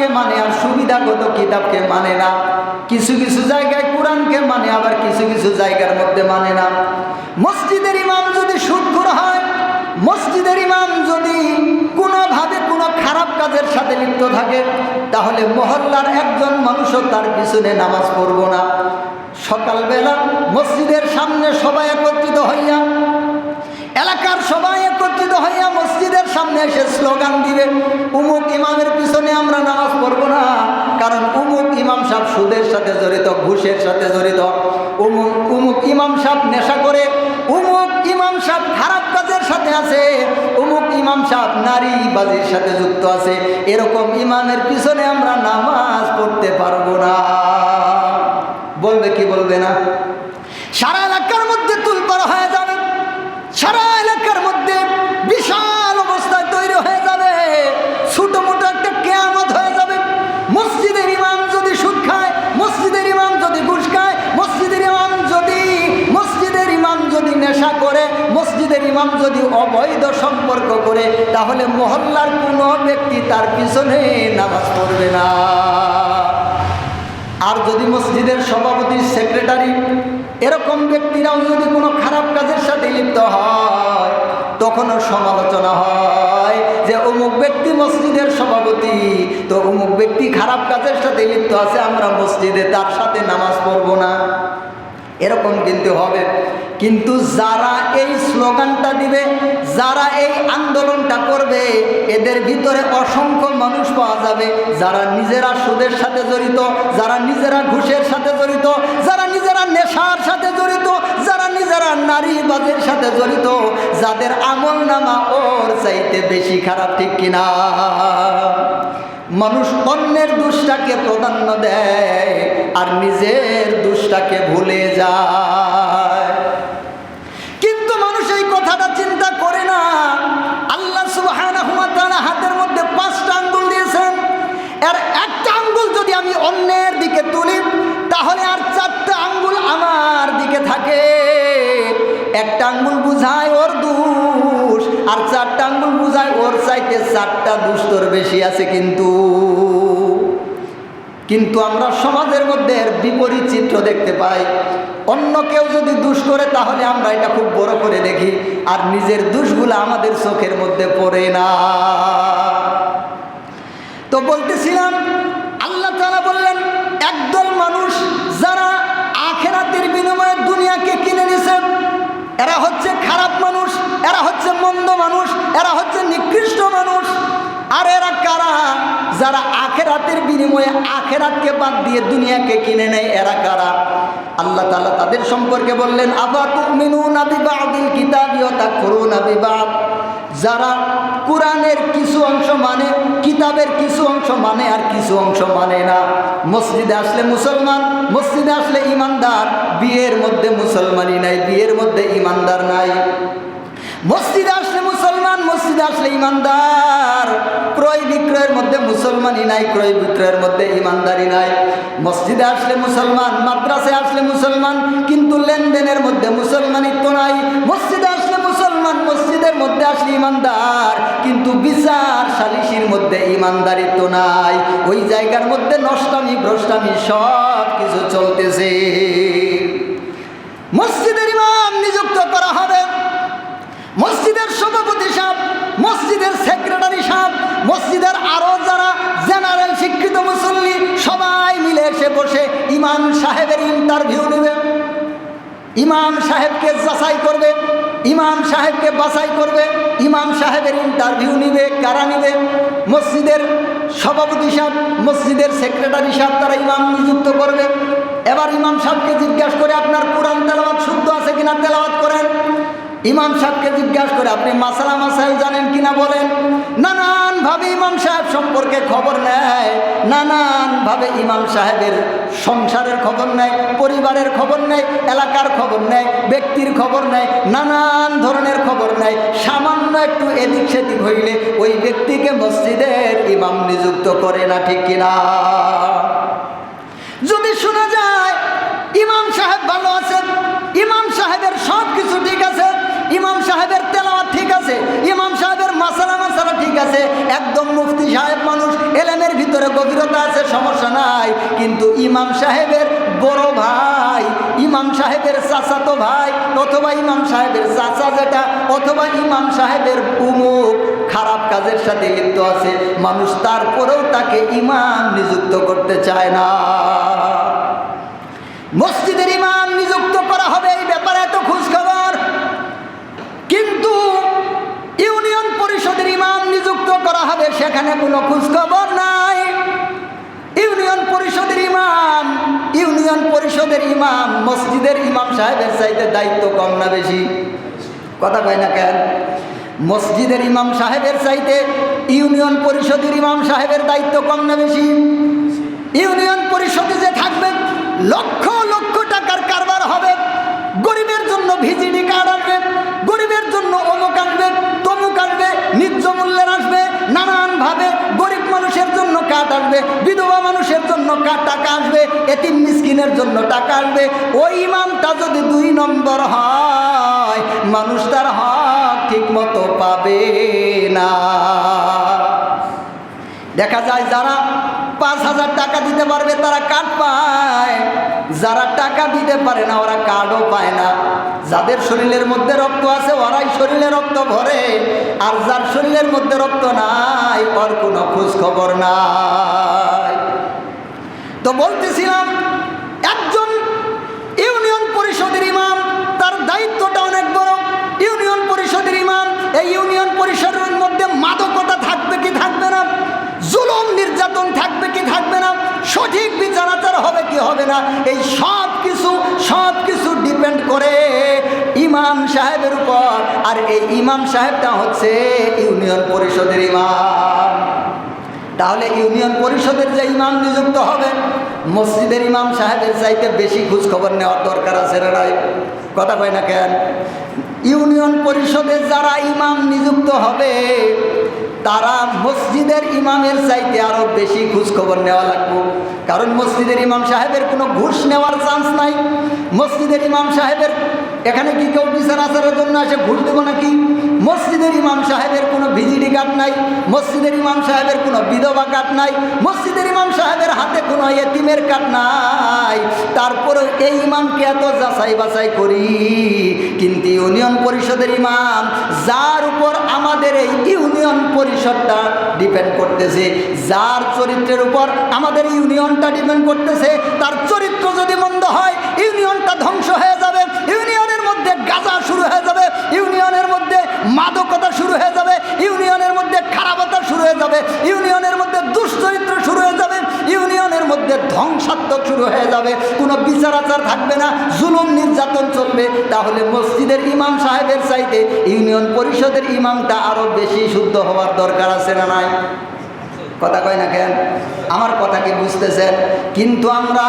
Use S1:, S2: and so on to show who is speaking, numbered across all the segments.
S1: কোরআনকে মানে আর সুবিধাগত কিতাবকে মানে না। কিছু কিছু জায়গায় কোরআনকে মানে আবার কিছু কিছু জায়গার মধ্যে মানে না। মসজিদের ইমাম যদি সুদখোর হয়, মসজিদের ইমাম যদি কোনোভাবে কোনো খারাপ কাজের সাথে লিপ্ত থাকে, তাহলে মহল্লার একজন মানুষও তার পিছনে নামাজ পড়ব না। সকালবেলা মসজিদের সামনে সবাই একত্রিত হইয়া এলাকার সবাই একত্রিত হইয়া মসজিদের সামনে এসে স্লোগান দিবে, উমুক ইমামের পিছনে আমরা নামাজ পড়ব না, কারণ উমুক ইমাম সাহেব সুদের সাথে জড়িত, ঘুষের সাথে জড়িত। উমুক উমুক ইমাম সাহেব নেশা করে, উমুক ইমাম সাহেব খারাপ কাজের সাথে আছে, উমুক ইমাম সাহেব নারী বাজির সাথে যুক্ত আছে। এরকম ইমামের পিছনে আমরা নামাজ পড়তে পারব না। বলবে কি বলবে না? সারা ইমাম যদি অবৈধ সম্পর্ক করে, তাহলে মহল্লার কোনো ব্যক্তি তার পিছনে নামাজ পড়বে না। আর যদি মসজিদের সভাপতি সেক্রেটারি, এরকম ব্যক্তিরাও যদি কোনো খারাপ কাজের সাথে লিপ্ত হয়, তখনও সমালোচনা হয় যে অমুক ব্যক্তি মসজিদের সভাপতি, তো অমুক ব্যক্তি খারাপ কাজের সাথে লিপ্ত আছে, আমরা মসজিদে তার সাথে নামাজ পড়ব না। এরকম কিন্তু হবে। কিন্তু যারা এই স্লোগানটা দিবে, যারা এই আন্দোলনটা করবে, এদের ভিতরে অসংখ্য মানুষ পাওয়া যাবে। যারা নিজেরা সুদের সাথে জড়িত, যারা নিজেরা ঘুষের সাথে জড়িত, যারা নিজেরা নেশার সাথে জড়িত, যারা নিজেরা নারীবাজের সাথে জড়িত, যাদের আমল নামা ওর চাইতে বেশি খারাপ ঠিক কিনা? মানুষ অন্যের দুষ্টাকে প্রাধান্য দেয় আর নিজের দুষ্টাকে ভুলে যায়। কিন্তু মানুষ এই কথাটা চিন্তা করে না। আল্লাহ ওয়া হাতের মধ্যে পাঁচটা আঙ্গুল দিয়েছেন। এর একটা আঙ্গুল যদি আমি অন্যের দিকে তুলি, তাহলে আর চারটা আঙ্গুল আমার দিকে থাকে। একটা আঙ্গুল বুঝায় ওর আর চারটা আঙ্গুল বুঝায়, ওর চাইতে চারটা দুষ্টর বেশি আছে কিন্তু। কিন্তু আমরা সমাজের মধ্যে এর বিপরীত চিত্র দেখতে পাই। অন্য কেউ যদি দুষ করে, তাহলে আমরা এটা খুব বড় করে দেখি। আর নিজের দুষগুলো আমাদের চোখের মধ্যে পড়ে না। তো বলতেছিলাম, আল্লাহ তাআলা বললেন, একদল মানুষ যারা আখেরাতের বিনিময়ে দুনিয়াকে কিনে নিছে, এরা হচ্ছে খারাপ মানুষ। এরা হচ্ছে মন্দ মানুষ, এরা হচ্ছে নিকৃষ্ট মানুষ। আর এরা কারা? যারা আখেরাতের বিনিময়ে আখেরাতকে বাদ দিয়ে দুনিয়াকে কিনে নেয়, এরা কারা? আল্লাহ তালা তাদের সম্পর্কে বললেন আবা তুমিনু নাবি বাদিল কিতাবিও তা করু নাবি বাদ যারা কোরআনের কিছু অংশ মানে কিতাবের কিছু অংশ মানে আর কিছু অংশ মানে না। মসজিদে আসলে মুসলমান, মসজিদে আসলে ইমানদার, বিয়ের মধ্যে মুসলমানই নাই, বিয়ের মধ্যে ইমানদার নাই। মসজিদে আসলে মুসলমান, মসজিদে আসলে ইমানদার। ক্রয় বিক্রয়ের মধ্যে মুসলমানই নাই, ক্রয় বিক্রয়ের মধ্যে ইমানদারি নাই। মসজিদে আসলে মুসলমান মাদ্রাসে আসলে মুসলমান, কিন্তু লেনদেনের মধ্যে মুসলমানিত্ব নাই। মসজিদে আসলে মুসলমান, মসজিদের মধ্যে আসলে ইমানদার, কিন্তু বিচার সালিসির মধ্যে ইমানদারিত্ব নাই। ওই জায়গার মধ্যে নষ্টামি, ভ্রষ্টামি সব কিছু চলতেছে। মসজিদের ইমাম নিযুক্ত করা হবে। মসজিদের সভাপতি সাহেব, মসজিদের সেক্রেটারি সাহেব, মসজিদের আরও যারা জেনারেল শিক্ষিত মুসল্লি, সবাই মিলে এসে বসে ইমাম সাহেবের ইন্টারভিউ নেবে। ইমাম সাহেবকে যাচাই করবে, ইমাম সাহেবকে বাছাই করবে, ইমাম সাহেবের ইন্টারভিউ নিবে, কারা নিবে? মসজিদের সভাপতি সাহেব, মসজিদের সেক্রেটারি সাহেব তারা ইমাম নিযুক্ত করবে। এবার ইমাম সাহেবকে জিজ্ঞাসা করে, আপনার কোরআন তেলাওয়াত শুদ্ধ আছে কিনা? তেলাওয়াত করেন। ইমাম সাহেবকে জিজ্ঞাসা করে, আপনি মাসালা মাসাইল জানেন কিনা বলেন? নানানভাবে ইমাম সাহেব সম্পর্কে খবর নেয়, নানানভাবে ইমাম সাহেবের সংসারের খবর নেয়, পরিবারের খবর নেয়, এলাকার খবর নেয়, ব্যক্তির খবর নেয়, নানান ধরনের খবর নেয়। সামান্য একটু এদিক সেদিক হইলে ওই ব্যক্তিকে মসজিদের ইমাম নিযুক্ত করে না, ঠিক কিনা? যদি শোনা যায়, ইমাম সাহেব ভালো আছেন, ইমাম সাহেবের সব কিছু ঠিক আছে আছে একদম মুফতি সাহেব মানুষ এলেমের ভিতরে গভীরতা আছে, সমস্যা নাই। কিন্তু ইমাম সাহেবের বড় ভাই, ইমাম সাহেবের চাচাতো ভাই, অথবা ইমাম সাহেবের চাচা যেটা, অথবা ইমাম সাহেবের উমুক, খারাপ কাজের সাথে লিপ্ত আছে, মানুষ তারপরেও তাকে ইমাম নিযুক্ত করতে চায় না। মসজিদের ইমাম নিযুক্ত করা হবে এই ব্যাপারে এত খোঁজ খবর কিন্তু ইউনিয়ন পরিষদের ইমাম নিযুক্ত করা হবে সেখানে কোনো খোঁজ খবর নাই। ইউনিয়ন পরিষদের ইমাম, ইউনিয়ন পরিষদের ইমাম, মসজিদের ইমাম সাহেবের চাইতে দায়িত্ব কম না বেশি? কথা কয় না কেন? মসজিদের ইমাম সাহেবের চাইতে ইউনিয়ন পরিষদের ইমাম সাহেবের দায়িত্ব কম না বেশি? ইউনিয়ন পরিষদে যে থাকবে, লক্ষ লক্ষ টাকার কারবার হবে। গরিবের জন্য ভিজিডি কার্ড আসবে, গরিবের জন্য অমুক আসবে, তমুক আসবে, ন্যায্য মূল্যের আসবে। নানানভাবে গরিব মানুষের জন্য কাঠ আসবে, বিধবা মানুষের জন্য টাকা আসবে এটি মিসকিনের জন্য টাকা আসবে। ওই ইমামটা যদি দুই নম্বর হয়, মানুষ তার হক ঠিক মতো পাবে না। দেখা যায় যারা পাঁচ হাজার টাকা দিতে পারবে, তারা কার্ড পায়। যারা টাকা দিতে পারে না, ওরা কার্ডও পায় না। যাদের শরীরের মধ্যে রক্ত আছে, ওরাই শরীরে রক্ত ভরে। আর যার শরীরের মধ্যে রক্ত নাই, ওর কোনো খোঁজ খবর নাই। তো বলতেছিলাম, একজন ইউনিয়ন পরিষদের ইমাম, তার দায়িত্বটা অনেক বড়। ইউনিয়ন পরিষদের ইমাম, এই ইউনিয়ন পরিষদের মধ্যে মাদকতা থাকবে কি থাকবে না জুলুম নির্যাতন থাকবে কি থাকবে না? সঠিক বিচার আচার হবে কি হবে না? এই সব কিছু সব কিছু ডিপেন্ড করে ইমাম সাহেবের উপর। আর এই ইমাম সাহেবটা হচ্ছে ইউনিয়ন পরিষদের ইমাম। তাহলে ইউনিয়ন পরিষদের যে ইমাম নিযুক্ত হবে, মসজিদের ইমাম সাহেবের চাইতে বেশি খোঁজ খবর নেওয়ার দরকার আছে নাই? কথা কয় না কেন? ইউনিয়ন পরিষদের যারা ইমাম নিযুক্ত হবে তারা মসজিদের ইমামের চাইতে আরও বেশি খোঁজখবর নেওয়া লাগবে। কারণ মসজিদের ইমাম সাহেবের কোনো ঘুষ নেওয়ার চান্স নাই। মসজিদের ইমাম সাহেবের এখানে কি কেউ বিচার আচারের জন্য আসে ঘুষ দেবো নাকি? মসজিদের ইমাম সাহেবের কোনো ভিজিডি কার্ড নাই, মসজিদের ইমাম সাহেবের কোনো বিধবা কার্ড নাই, মসজিদের ইমাম সাহেবের হাতে কোনো এতিমের কার্ড নাই। তারপরে এই ইমামকে এত যাচাই বাছাই করি, কিন্তু ইউনিয়ন পরিষদের ইমাম যার উপর আমাদের এই ইউনিয়ন পরিষদটা ডিপেন্ড করতেছে, যার চরিত্রের উপর আমাদের ইউনিয়নটা ডিপেন্ড করতেছে, তার চরিত্র যদি মন্দ হয়, ইউনিয়নটা ধ্বংস হয়ে গাঁজা শুরু হয়ে যাবে, ইউনিয়নের মধ্যে মাদকতা শুরু হয়ে যাবে, ইউনিয়নের মধ্যে খারাপতা শুরু হয়ে যাবে, ইউনিয়নের মধ্যে দুশ্চরিত্র শুরু হয়ে যাবে, ইউনিয়নের মধ্যে ধ্বংসাত্মক শুরু হয়ে যাবে। কোনো বিচার আচার থাকবে না, জুলুম নির্যাতন চলবে। তাহলে মসজিদের ইমাম সাহেবের চাইতে ইউনিয়ন পরিষদের ইমামটা আরও বেশি শুদ্ধ হওয়ার দরকার আছে না নাই? কথা কয় না কেন? আমার কথা কি বুঝতেছেন? কিন্তু আমরা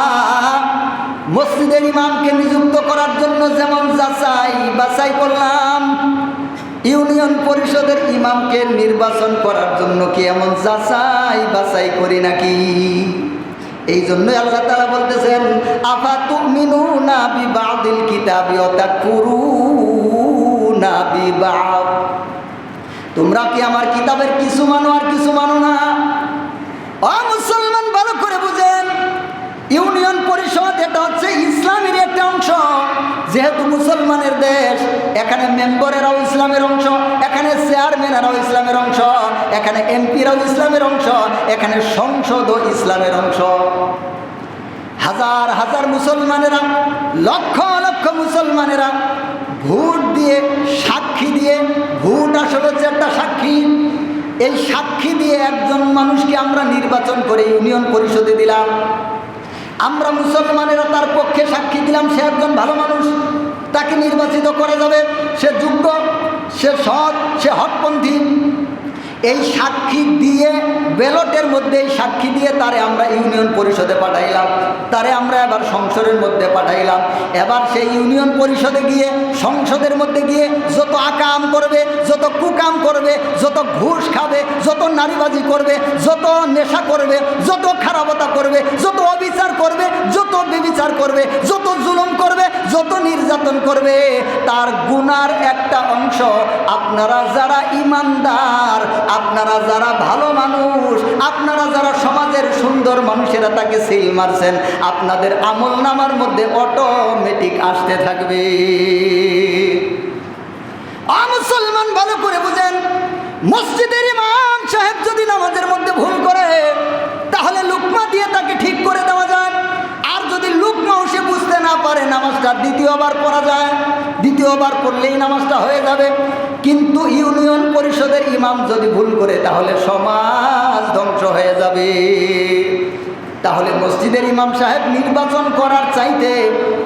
S1: মসজিদের ইমামকে নিযুক্ত করার জন্য যেমন যাচাই বাছাই করলাম, ইউনিয়ন পরিষদের ইমামকে নির্বাচন করার জন্য কি এমন যাচাই বাছাই করি নাকি? এই জন্যই আল্লাহ তালা বলতেছেন, আফা তুমিনু না কিতাবি অতা কুরু না তোমরা কি আমার কিতাবের কিছু মানো আর কিছু মানো না? অ মুসলমান ভালো করে বুঝেন ইউনিয়ন পরিষদ এটা হচ্ছে ইসলামের একটা অংশ। যেহেতু মুসলমানের দেশ, এখানে মেম্বারেরাও ইসলামের অংশ, এখানে চেয়ারম্যানেরাও ইসলামের অংশ, এখানে এমপিরাও ইসলামের অংশ, এখানে সংসদও ইসলামের অংশ। হাজার হাজার মুসলমানেরা, লক্ষ লক্ষ মুসলমানেরা ভোট দিয়ে সাক্ষী দিয়ে, ভোট আসলে হচ্ছে একটা সাক্ষী। এই সাক্ষী দিয়ে একজন মানুষকে আমরা নির্বাচন করে ইউনিয়ন পরিষদে দিলাম। আমরা মুসলমানেরা তার পক্ষে সাক্ষী দিলাম, সে একজন ভালো মানুষ, তাকে নির্বাচিত করে যাবে। সে যোগ্য, সে সৎ, সে হকপন্থী। এই সাক্ষী দিয়ে ব্যালটের মধ্যে এই সাক্ষী দিয়ে তারে আমরা ইউনিয়ন পরিষদে পাঠাইলাম। তারে আমরা এবার সংসদের মধ্যে পাঠাইলাম। এবার সেই ইউনিয়ন পরিষদে গিয়ে, সংসদের মধ্যে গিয়ে যত আকাম করবে, যত কুকাম করবে, যত ঘুষ খাবে, যত নারীবাজি করবে, যত নেশা করবে, যত খারাপতা করবে, যত অবিচার করবে, যত বিবিচার করবে, যত জুলুম করবে, যত নির্যাতন করবে, তার গুনার একটা অংশ আপনারা যারা ইমানদার, আপনারা যারা ভালো মানুষ, আপনারা যারা সমাজের সুন্দর মানুষেরা তাকে সিল মারছেন। আপনাদের আমল নামার মধ্যে অটোমেটিক আসতে থাকবে। মুসলমান ভালো করে বুঝেন, মসজিদের ইমাম সাহেব যদি নামাজের মধ্যে ভুল করে, তাহলে লুকমা দিয়ে তাকে ঠিক করে দেওয়া যায় আর যদি লুকমাও সে বুঝতে না পারে, নামাজটা দ্বিতীয়বার পড়া যায়। দ্বিতীয়বার পড়লেই নামাজটা হয়ে যাবে। কিন্তু ইউনিয়ন পরিষদের ইমাম যদি ভুল করে, তাহলে সমাজ ধ্বংস হয়ে যাবে। তাহলে মসজিদের ইমাম সাহেব নির্বাচন করার চাইতে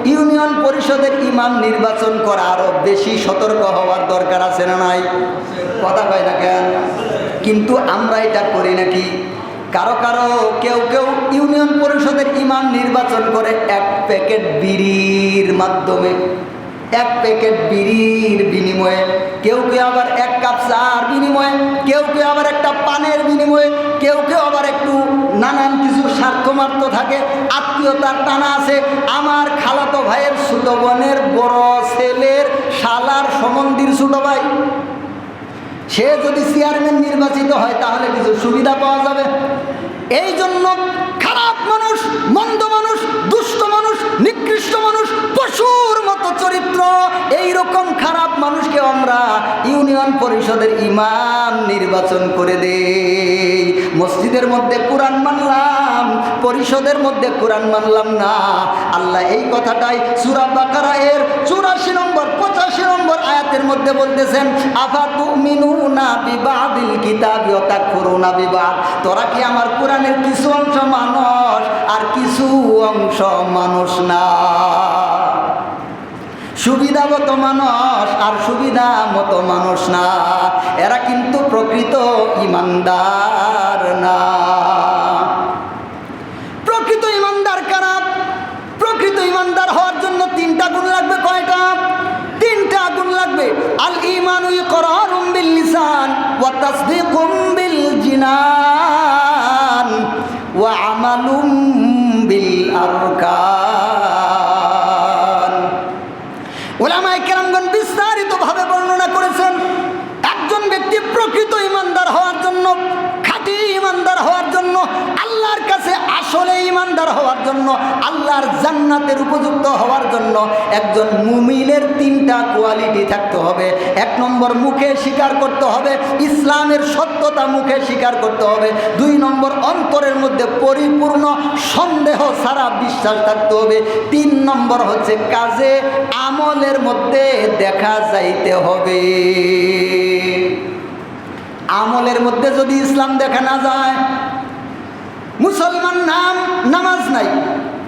S1: ইউনিয়ন পরিষদের ইমাম নির্বাচন করা আরও বেশি সতর্ক হওয়ার দরকার আছে না নাই? কথা কয় না কেন? কিন্তু আমরা এটা করি নাকি? কারও কারও কেউ কেউ ইউনিয়ন পরিষদের ইমাম নির্বাচন করে এক প্যাকেট বিড়ির মাধ্যমে এক প্যাকেট বিড়ির বিনিময়ে, কেউ কেউ আবার এক কাপ চার বিনিময়ে, কেউ কেউ আবার একটা পানের বিনিময়ে, কেউ কেউ আবার একটু নানান কিছু স্বার্থমার্থ থাকে আত্মীয়তার টানা আছে। আমার খালাতো ভাইয়ের ছোট বোনের বড় ছেলের শালার সমন্দির ছোট ভাই, সে যদি চেয়ারম্যান নির্বাচিত হয় তাহলে কিছু সুবিধা পাওয়া যাবে। এই জন্য খারাপ মানুষ, মন্দ মানুষ, দুষ্ট মানুষ, নিকৃষ্ট মানুষ, পশুর চরিত্র এই রকম খারাপ মানুষকে আমরা ইউনিয়ন পরিষদের ইমাম নির্বাচন করে দেই। মসজিদের মধ্যে কোরআন মানলাম, পরিষদের মধ্যে কোরআন মানলাম না। আল্লাহ এই কথাটাই সুরা বাকারা এর চুরাশি নম্বর, পঁচাশি নম্বর আয়াতের মধ্যে বলতেছেন আফা তুমিনু না বিবাদিল কিতাবি অতা করুণা বিবাদ? তোরা কি আমার কোরআনের কিছু অংশ মানুষ, আর কিছু অংশ মানুষ না? সুবিধাগত মানুষ আর সুবিধা মতো মানুষ না। এরা কিন্তু প্রকৃত ইমানদার না। প্রকৃত ইমানদার কারা? প্রকৃত ইমানদার হওয়ার জন্য তিনটা গুণ লাগবে কয়টা? তিনটা গুণ লাগবে। আল ইমানু ইকরারুম বিল লিসান ওয়া তাসদীকুম ইমানদার হওয়ার জন্য, আল্লাহর জান্নাতের উপযুক্ত হওয়ার জন্য একজন মুমিনের তিনটা কোয়ালিটি থাকতে হবে। এক নম্বর, মুখে স্বীকার করতে হবে, ইসলামের সত্যতা মুখে স্বীকার করতে হবে। দুই নম্বর, অন্তরের মধ্যে পরিপূর্ণ সন্দেহ ছাড়া বিশ্বাস থাকতে হবে। তিন নম্বর হচ্ছে কাজে, আমলের মধ্যে দেখা যাইতে হবে। আমলের মধ্যে যদি ইসলাম দেখা না যায় মুসলমান নাম নামাজ নাই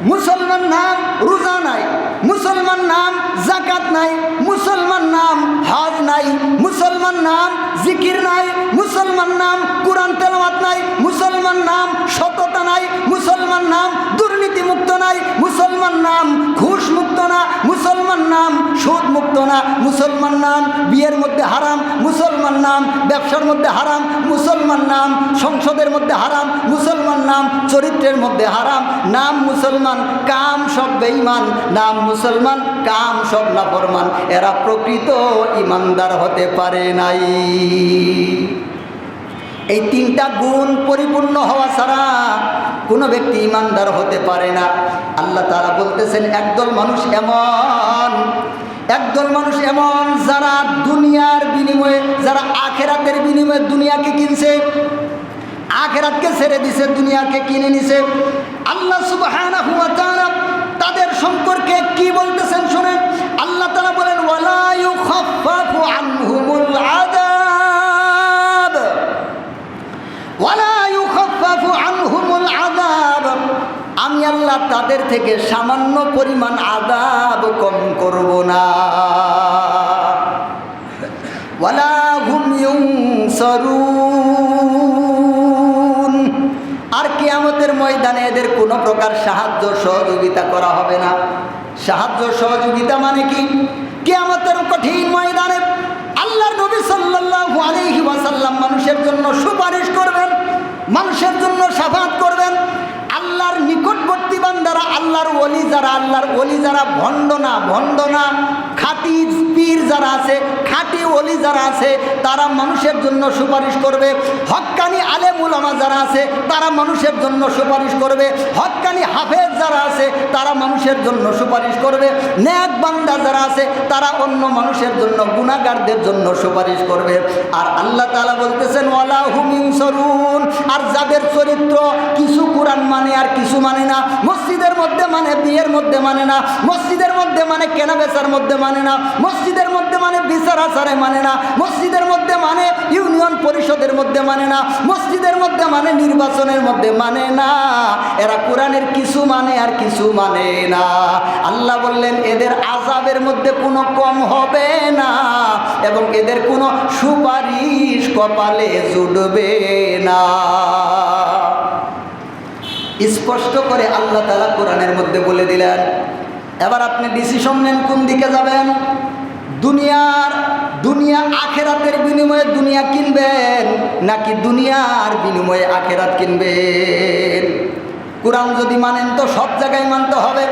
S1: মুসলমান নাম রোজা নাই। মুসলমান নাম জাকাত নাই মুসলমান নাম হজ নাই মুসলমান নাম জিকির নাই মুসলমান নাম কোরআন তেলাওয়াত নাই মুসলমান নাম সততা নাই মুসলমান নাম দুর্নীতি মুক্ত নাই মুসলমান নাম ঘুষ মুক্ত না মুসলমান নাম সুদ মুক্ত না মুসলমান নাম বিয়ের মধ্যে হারাম মুসলমান নাম ব্যবসার মধ্যে হারাম মুসলমান নাম সংসদের মধ্যে হারাম মুসলমান নাম চরিত্রের মধ্যে হারাম নাম মুসলমান কাম সব বেঈমান নাম মুসলমান, কাম সব নাফরমান। এরা প্রকৃত ইমানদার হতে পারে নাই। এই তিনটা গুণ পরিপূর্ণ হওয়া ছাড়া কোনো ব্যক্তি ইমানদার হতে পারে না। আল্লাহ তারা বলতেছেন, একদল মানুষ এমন, একদল মানুষ এমন যারা দুনিয়ার বিনিময়ে, যারা আখেরাতের বিনিময়ে দুনিয়াকে কিনছে, আখেরাতকে ছেড়ে দিছে, দুনিয়াকে কিনে নিছে। আল্লাহ তাদের সম্পর্কে কি বলতেছেন শুনেন আল্লাহ তালা বলেন আনহুমুল আমি আল্লাহ তাদের থেকে সামান্য পরিমাণ আদাব কম করব না। ওয়ালা হুম ইউনসারুন। ময়দানে এদের কোনো প্রকার সাহায্য সহযোগিতা করা হবে না। সাহায্য সহযোগিতা মানে কি? কিয়ামতের কঠিন ময়দানে আল্লাহর নবী সাল্লাল্লাহু আলাইহি ওয়াসাল্লাম মানুষের জন্য সুপারিশ করবেন, মানুষের জন্য সাফাত করবেন। আল্লাহর নিকটবর্তী বান্দারা, আল্লাহর ওলি যারা, আল্লাহর ওলি যারা ভণ্ড না ভণ্ড না খাঁটি পীর যারা আছে, খাঁটি অলি যারা আছে, তারা মানুষের জন্য সুপারিশ করবে। হক্কানি আলেম উলামা যারা আছে, তারা মানুষের জন্য সুপারিশ করবে। হক্কানি হাফেজ যারা আছে, তারা মানুষের জন্য সুপারিশ করবে। ন্যাক বান্দা যারা আছে, তারা অন্য মানুষের জন্য গুণাগারদের জন্য সুপারিশ করবে। আর আল্লাহ তালা বলতেছেন ওয়ালা হুমিন সরুন। আর যাদের চরিত্র কিছু কোরআন মানে আর কিছু মানে না। মসজিদের মধ্যে মানে বিয়ের মধ্যে মানে না। মসজিদের মধ্যে মানে কেনা বেচার মধ্যে মানে না। মসজিদের মধ্যে মানে বিচার আচারে মানে না। মসজিদের মধ্যে মানে ইউনিয়ন পরিষদের মধ্যে মানে না। মসজিদের মধ্যে মানে নির্বাচনের মধ্যে মানে না। এরা কোরআনের কিছু মানে আর কিছু মানে না। আল্লাহ বললেন, এদের আজাবের মধ্যে কোনো কম হবে না এবং এদের কোনো সুপারিশ কপালে জুটবে না। স্পষ্ট করে আল্লাহ তালা কোরআনের মধ্যে বলে দিলেন এবার আপনি ডিসিশন নেন কোন দিকে যাবেন? দুনিয়ার, দুনিয়া আখেরাতের বিনিময়ে দুনিয়া কিনবেন নাকি দুনিয়ার বিনিময়ে আখেরাত কিনবেন? কোরআন যদি মানেন তো সব জায়গায় মানতে হবে।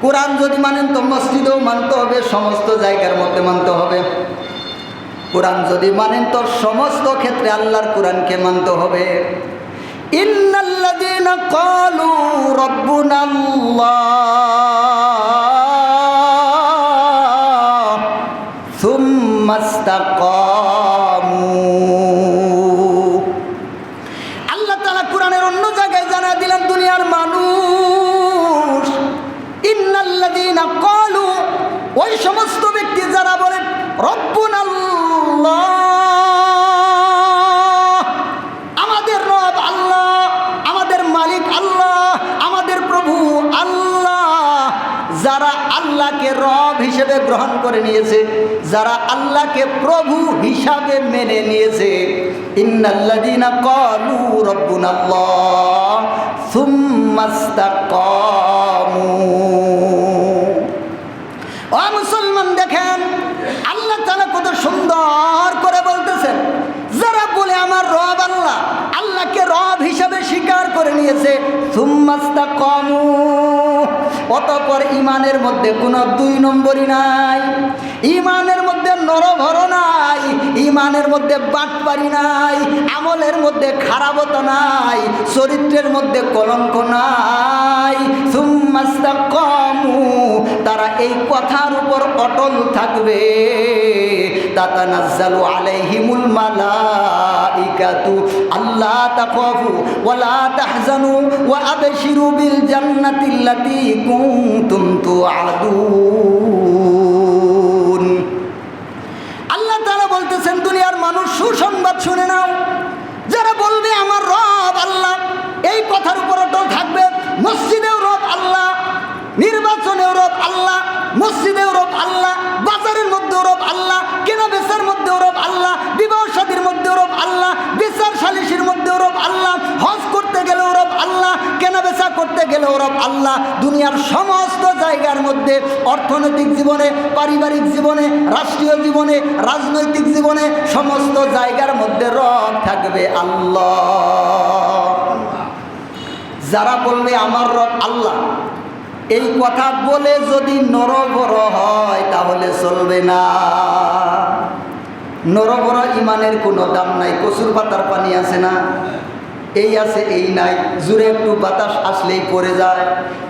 S1: কোরআন যদি মানেন তো মসজিদেও মানতে হবে, সমস্ত জায়গার মধ্যে মানতে হবে। কোরআন যদি মানেন তো সমস্ত ক্ষেত্রে আল্লাহর কোরআনকে মানতে হবে। ইন্নাল্লাযীনা ক্বালু রাব্বুনাল্লাহ। আল্লাহ তালা কোরআনের অন্য জায়গায় জানা দিলেন দুনিয়ার মানুষ ইন্নাল্লাযীনা ক্বালু ওই সমস্ত হিসেবে গ্রহণ করে নিয়েছে, যারা আল্লাহকে প্রভু হিসাবে মেনে নিয়েছে। ইন্নাল্লাযীনা ক্বালু রব্বুনাল্লাহ সুম্মাস্তাকামু ও মুসলমান দেখেন, আল্লাহ তাআলা কত সুন্দর করে বলতেছেন, যারা বলে আমার রব আল্লাহ, আল্লাহকে রব হিসাবে স্বীকার করে নিয়েছে সুম্মাস্তা কমু অতপর ইমানের মধ্যে কোনো দুই নম্বরই নাই। ইমানের মধ্যে নরভর নাই, ইমানের মধ্যে বাটপারি নাই, আমলের মধ্যে খারাপতা নাই, চরিত্রের মধ্যে কলঙ্ক নাই। কমু তারা এই কথার উপর অটল থাকবে। তাতানাজ্জালু আল্লাহ বলতেছেন, দুনিয়ার মানুষ সুসংবাদ শুনে নাও। যারা বলবে, আমার রব আল্লাহ। এই কথার উপর অটল থাকবে, মসজিদেও রব আল্লাহ, নির্বাচনেও রব আল্লাহ, মসজিদেও রব আল্লাহ বাজারের গেলেও রব আল্লাহ দুনিয়ার সমস্ত জায়গার মধ্যে অর্থনৈতিক জীবনে, পারিবারিক জীবনে, রাষ্ট্রীয় জীবনে, রাজনৈতিক জীবনে সমস্ত জায়গার মধ্যে রব থাকবে আল্লাহ। যারা বলবে আমার রব আল্লাহ, এই কথা বলে যদি নরবর হয় তাহলে চলবে না। নরবর ইমানের কোনো দাম নাই, কচুর পাতার পানি আছে না? এই আছে, এই নাই। জুড়ে একটু বাতাস আসলেই পড়ে যায়।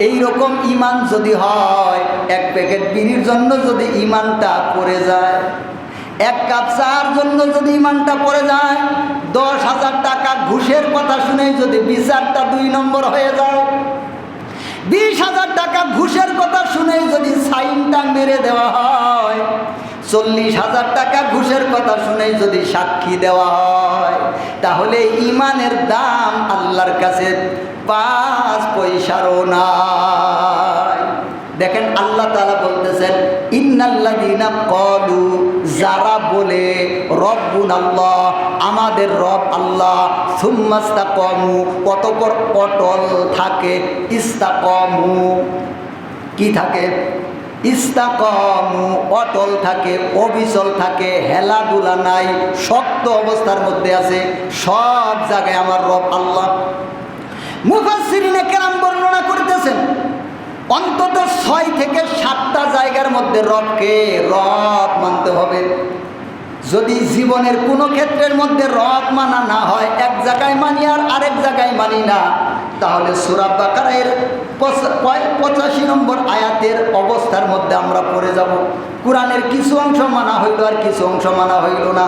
S1: এই রকম ইমান যদি হয়, এক প্যাকেট বিড়ির জন্য যদি ইমানটা পড়ে যায়, এক কাপ চার জন্য যদি ইমানটা পড়ে যায়, দশ হাজার টাকা ঘুষের কথা শুনে যদি বিচারটা দুই নম্বর হয়ে যায়, বিশ হাজার টাকা ঘুষের কথা শুনে যদি সাইনটা মেরে দেওয়া হয় চল্লিশ হাজার টাকা ঘুষের কথা শুনে যদি সাক্ষী দেওয়া হয়, তাহলে ইমানের দাম আল্লাহর কাছে পাঁচ পয়সারও নাই। দেখেন আল্লাহ তালা বলতেছেন ইন্নাল্লাদিনা কলু যারা বলে, রব্বুন আল্লাহ আমাদের রব আল্লাহ সুম্মাস্তা কমু অতপর অটল থাকে ইস্তা কমু কি থাকে? ইস্তাকমু, অটল থাকে, অবিচল থাকে হেলাধুলা নাই, শক্ত অবস্থার মধ্যে আছে, সব জায়গায় আমার রব আল্লাহ। মুফাসসিরিনে কেরাম বর্ণনা করতেছেন, অন্তত ছয় থেকে সাতটা জায়গার মধ্যে রবকে রব মানতে হবে। যদি জীবনের কোনো ক্ষেত্রের মধ্যে রব মানা না হয়, এক জায়গায় মানি আর আরেক জায়গায় মানি না তাহলে সুরাব বাকারের পঁচাশি নম্বর আয়াতের অবস্থার মধ্যে আমরা পড়ে যাব। কোরআনের কিছু অংশ মানা হইল আর কিছু অংশ মানা হইল না।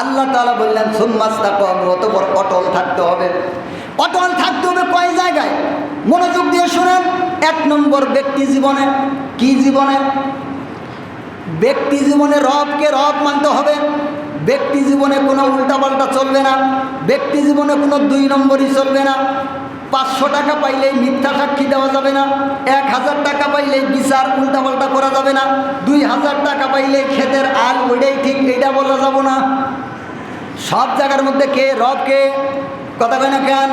S1: আল্লাহ তালা বললেন সুন্মাস্তা কম অতপর অটল থাকতে হবে। অটল থাকতে হবে কয় জায়গায়? মনোযোগ দিয়ে শোনেন, এক নম্বর ব্যক্তি জীবনে, কি জীবনে? ব্যক্তি জীবনে রবকে রব মানতে হবে। ব্যক্তি জীবনে কোনো উল্টাপাল্টা চলবে না, ব্যক্তি জীবনে কোনো দুই নম্বরই চলবে না। পাঁচশো টাকা পাইলেই মিথ্যা সাক্ষী দেওয়া যাবে না, এক হাজার টাকা পাইলেই বিচার উল্টাপাল্টা করা যাবে না, দুই হাজার টাকা পাইলেই ক্ষেতের আল ওইটাই ঠিক এটা বলা যাব না। সব জায়গার মধ্যে কে রব কে? কথা কয় না কেন?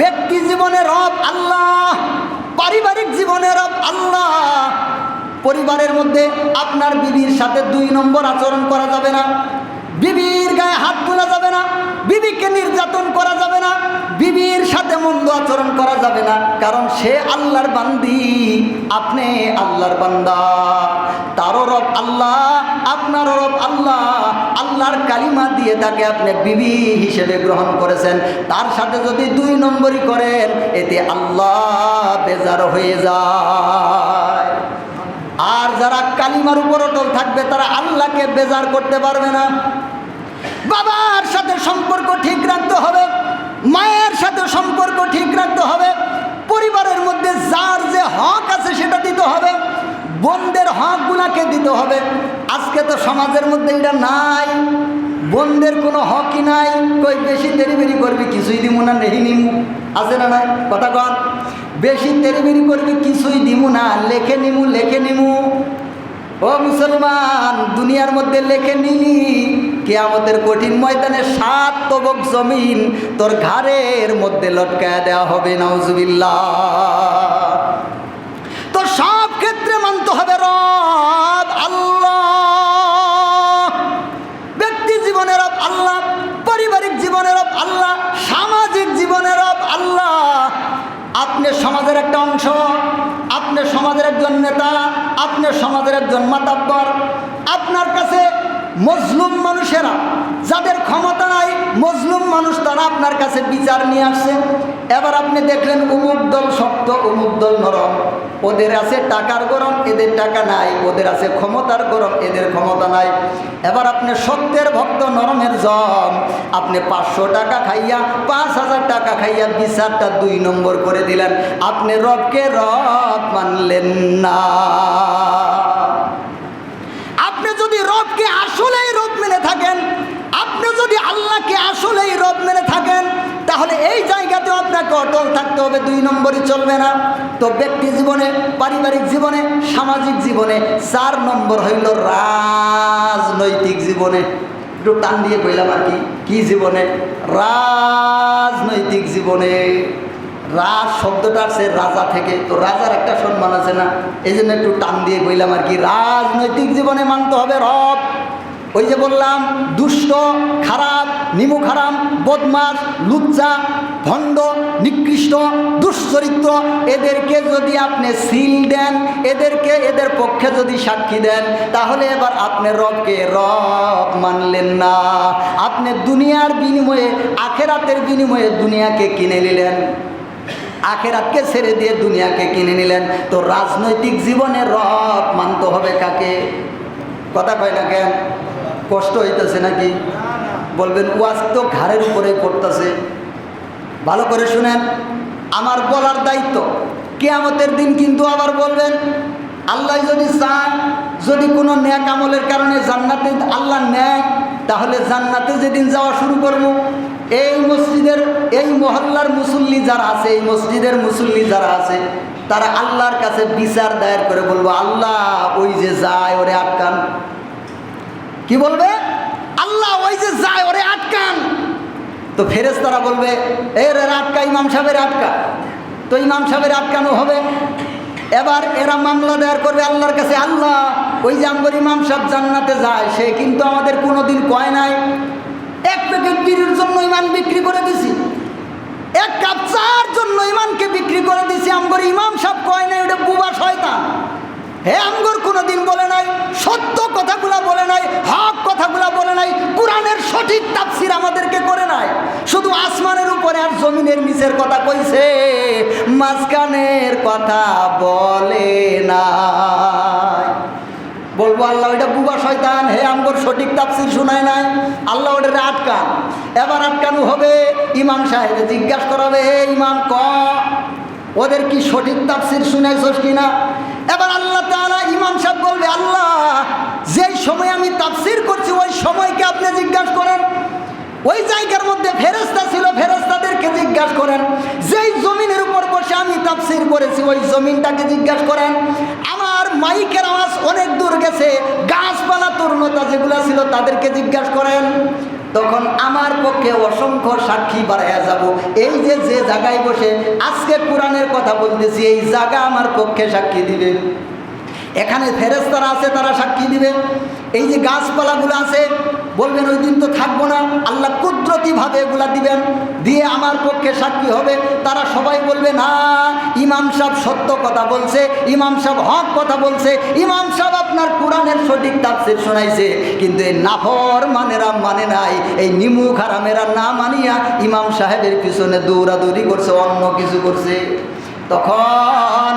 S1: ব্যক্তি জীবনে রব আল্লাহ, পারিবারিক জীবনে রব আল্লাহ। পরিবারের মধ্যে আপনার বিবির সাথে দুই নম্বর আচরণ করা যাবে না বিবির গায়ে হাত তোলা যাবে না, বিবিকে নির্যাতন করা যাবে না, বিবির সাথে মন্দ আচরণ করা যাবে না, কারণ সে আল্লাহর বান্দি, আপনি আল্লাহর বান্দা। তারও রব আল্লাহ, আপনারও রব আল্লাহ, আল্লাহর কালিমা দিয়ে তাকে আপনি বিবি হিসেবে গ্রহণ করেছেন। তার সাথে যদি দুই নম্বরই করেন, এতে আল্লাহ বেজার হয়ে যায়। আর যারা কালিমার উপর অটল থাকবে, তারা আল্লাহকে বেজার করতে পারবে না। বাবার সাথে সম্পর্ক ঠিক রাখতে হবে, মায়ের সাথে সম্পর্ক ঠিক রাখতে হবে, পরিবারের মধ্যে যার যে হক আছে সেটা দিতে হবে বোনদের হকগুলাকে দিতে হবে। আজকে তো সমাজের মধ্যে এটা নাই বোনদের কোনো হকই নাই। কই, বেশি দেরিবেরি করবি, কিছুই দিমু না, নেহি নিমু। আছে না নাই? কথা কন। বেশি তেরিবেরি করবি, কিছুই দিমু না, লেখে নিমু লেখে নিমু। ও মুসলমান, দুনিয়ার মধ্যে লেখে নিলি কেয়ামতের কঠিন ময়দানে সাত তবক জমিন তোর ঘাড়ের মধ্যে লটকায় দেওয়া হবে, নাউজুবিল্লাহ। তো সব ক্ষেত্রে মানতে হবে রব আল্লাহ। ব্যক্তি জীবনের রব আল্লাহ, পারিবারিক জীবনের রব আল্লাহ, সামাজিক জীবনের রব আল্লাহ। আপনি সমাজের একটা অংশ, আপনি সমাজের একজন নেতা, আপনি সমাজের একজন মাতাব্বর। আপনার কাছে মজলুম মানুষেরা, যাদের ক্ষমতা নাই, মজলুম মানুষ তারা আপনার কাছে বিচার নিয়ে আসছে। এবার আপনি দেখলেন উমুক দল শক্ত, উমুক দল নরম। ওদের আছে টাকার গরম, এদের টাকা নাই। ওদের আছে ক্ষমতার গরম, এদের ক্ষমতা নাই। এবার আপনি সত্যের ভক্ত, নরমের জম আপনি পাঁচশো টাকা খাইয়া, পাঁচ হাজার টাকা খাইয়া বিচারটা দুই নম্বর করে দিলেন। আপনি রবকে রব মানলেন না। রবকে আসলেই রব মেনে থাকেন। আপনি যদি আল্লাহকে আসলেই রব মেনে থাকেন, তাহলে এই জায়গাতেও আপনাকে অটল থাকতে হবে, দুই নম্বরই চলবে না। তো ব্যক্তি জীবনে, পারিবারিক জীবনে, সামাজিক জীবনে, চার নম্বর হইল রাজনৈতিক জীবনে। একটু টান দিয়ে কইলাম আর কি কি জীবনে? রাজনৈতিক জীবনে। রাজ শব্দটা আসছে রাজা থেকে। তো রাজার একটা সম্মান আছে না? এই জন্য একটু টান দিয়ে কইলাম আর কি, রাজনৈতিক জীবনে মানতে হবে রব। ওই যে বললাম, দুষ্ট, খারাপ, নিমু খারাপ বদমাস, লুচ্চা, ভণ্ড, নিকৃষ্ট, দুশ্চরিত্র, এদেরকে যদি আপনি সিল দেন, এদেরকে, এদের পক্ষে যদি সাক্ষী দেন, তাহলে এবার আপনি রবকে রব মানলেন না। আপনি দুনিয়ার বিনিময়ে, আখেরাতের বিনিময়ে দুনিয়াকে কিনে নিলেন। আখেরাতকে ছেড়ে দিয়ে দুনিয়াকে কিনে নিলেন। তো রাজনৈতিক জীবনে রব মানতে হবে কাকে? কথা কয় না কেন? কষ্ট হইতেছে নাকি? বলবেন, ওয়াজ তো ঘাড়ের উপরে পড়তেছে। ভালো করে শুনেন, আমার বলার দায়িত্ব। কেয়ামতের দিন কিন্তু আবার বলবেন, আল্লাহ যদি চান, যদি কোনো ন্যাক আমলের কারণে জান্নাতে, আল্লাহ নেয় তাহলে জান্নাতে যেদিন যাওয়া শুরু করব। এই মসজিদের, এই মহল্লার মুসল্লি যারা আছে, এই মসজিদের মুসল্লি যারা আছে, তারা আল্লাহর কাছে বিচার দায়ের করে বলব, আল্লাহ, ওই যে যায়, ওরে আটকান। কি বলবে? আল্লাহ, ওই যে যায়, ওরে আটকান। তো ফেরেস তারা বলবে, এ রে আটকা, ইমাম সাহেবের আটকা। তো ইমাম সাহেবের আটকানো হবে। এবার এরা মামলা দায়ের করবে আল্লাহর কাছে, আল্লাহ, ওই যে আমগর ইমাম সাহেব জান্নাতে যায়, সে কিন্তু আমাদের কোনোদিন কয় নাই? এক প্যাকেট বিড়ির জন্য ইমান বিক্রি করে দিছি। এক কাপ চার জন্য ইমানকে বিক্রি করে দিছি। আমগর ইমাম সাহেব কয় না এটা বুবা শয়তান। হে আমগর কোনোদিন বলে নাই, সত্য কথাগুলা বলে নাই, হক কথাগুলা বলে নাই, কোরআনের সঠিক তাফসির আমাদেরকে করে নাই। শুধু আসমানের উপরে আর জমিনের নিচের কথা কইছে, মাঝখানের কথা বলে না বলব আল্লাহ, ওইটা সঠিক তাফসির শোনায় নাই, আল্লাহ ওটা আটকান। এবার আটকানো হবে ইমাম সাহেব জিজ্ঞাসা করাবে, হে ইমাম, ক? ওদের কি সঠিক তাফসির শুনেছস কিনা? এবার আল্লাহ তালা ইমাম সাহেব বলবে, আল্লাহ, যেই সময় আমি তাফসির করছি, ওই সময়কে আপনি জিজ্ঞাসা করেন। ওই জায়গার মধ্যে ফেরেস্তা ছিল ফেরেস্তাদেরকে জিজ্ঞাসা করেন, যেই জমিনের উপর বসে আমি তাফসির করেছি, ওই জমিনটাকে জিজ্ঞাসা করেন, আমার মাইকের আওয়াজ অনেক দূর গেছে, গাছপালা, তরুণতা যেগুলো ছিল তাদেরকে জিজ্ঞাসা করেন। তখন আমার পক্ষে অসংখ্য সাক্ষী বাড়াইয়া যাব। এই যে যে জায়গায় বসে আজকে কোরআনের কথা বলতেছি, এই জায়গা আমার পক্ষে সাক্ষী দিবে। এখানে ফেরেস্তারা আছে, তারা সাক্ষী দিবে। এই যে গাছপালাগুলো আছে, বলবেন ওই দিন তো থাকব না। আল্লাহ কুদরতিভাবে এগুলা দিবেন, দিয়ে আমার পক্ষে সাক্ষী হবে। তারা সবাই বলবে, না, ইমাম সাহেব সত্য কথা বলছে, ইমাম সাহেব হক কথা বলছে, ইমাম সাহেব আপনার কোরআনের সঠিক তাফসির শোনাইছে, কিন্তু এই নাফর মানেরা মানে নাই। এই নিমু খারামেরা না মানিয়া ইমাম সাহেবের পিছনে দৌড়াদৌড়ি করছে, অন্য কিছু করছে। তখন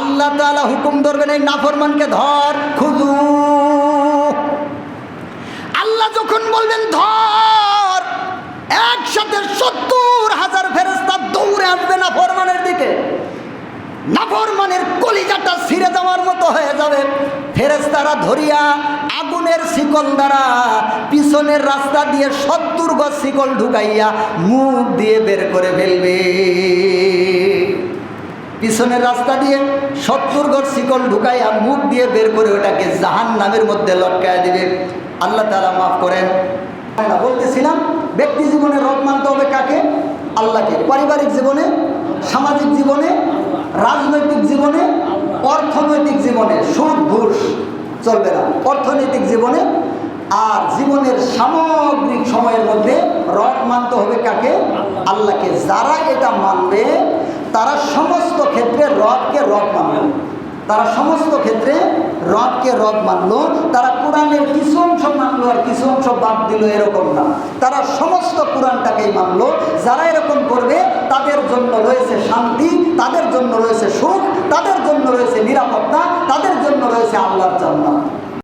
S1: আল্লাহ তাআলা হুকুম ধরবেন, এই নাফরমানকে ধর খুদু আল্লাহ যখন বলবেন ধর, একসাথে সত্তর হাজার ফেরেস্তা দৌড়ে আসবে নাফরমানের দিকে। নাফরমানের কলিজাটা ছিঁড়ে যাওয়ার মতো হয়ে যাবে। ফেরেস্তারা ধরিয়া আগুনের শিকল দ্বারা পিছনের রাস্তা দিয়ে সত্তর গজ শিকল ঢুকাইয়া মুখ দিয়ে বের করে ফেলবে। পিছনের রাস্তা দিয়ে সত্তর গড় শিকল ঢুকাইয়া মুখ দিয়ে বের করে ওটাকে জাহান নামের মধ্যে লটকায় দিবে। আল্লাহ তালা মাফ করেন। বলতেছিলাম, ব্যক্তি জীবনে রব মানতে হবে কাকে? আল্লাহকে। পারিবারিক জীবনে, সামাজিক জীবনে, রাজনৈতিক জীবনে, অর্থনৈতিক জীবনে, সুদ, ঘুষ চলবে না। অর্থনৈতিক জীবনে আর জীবনের সামগ্রিক সময়ের মধ্যে রব মানতে হবে কাকে? আল্লাহকে। যারা এটা মানবে, তারা সমস্ত ক্ষেত্রে রবকে রব মানল তারা সমস্ত ক্ষেত্রে রবকে রব মানলো, তারা কোরআনের কিছু অংশ মানলো আর কিছু অংশ বাদ দিল এরকম না। তারা সমস্ত কোরআনটাকেই মানলো, যারা এরকম করবে তাদের জন্য রয়েছে শান্তি, তাদের জন্য রয়েছে সুখ, তাদের জন্য রয়েছে নিরাপত্তা, তাদের জন্য রয়েছে আল্লাহর জান্নাত।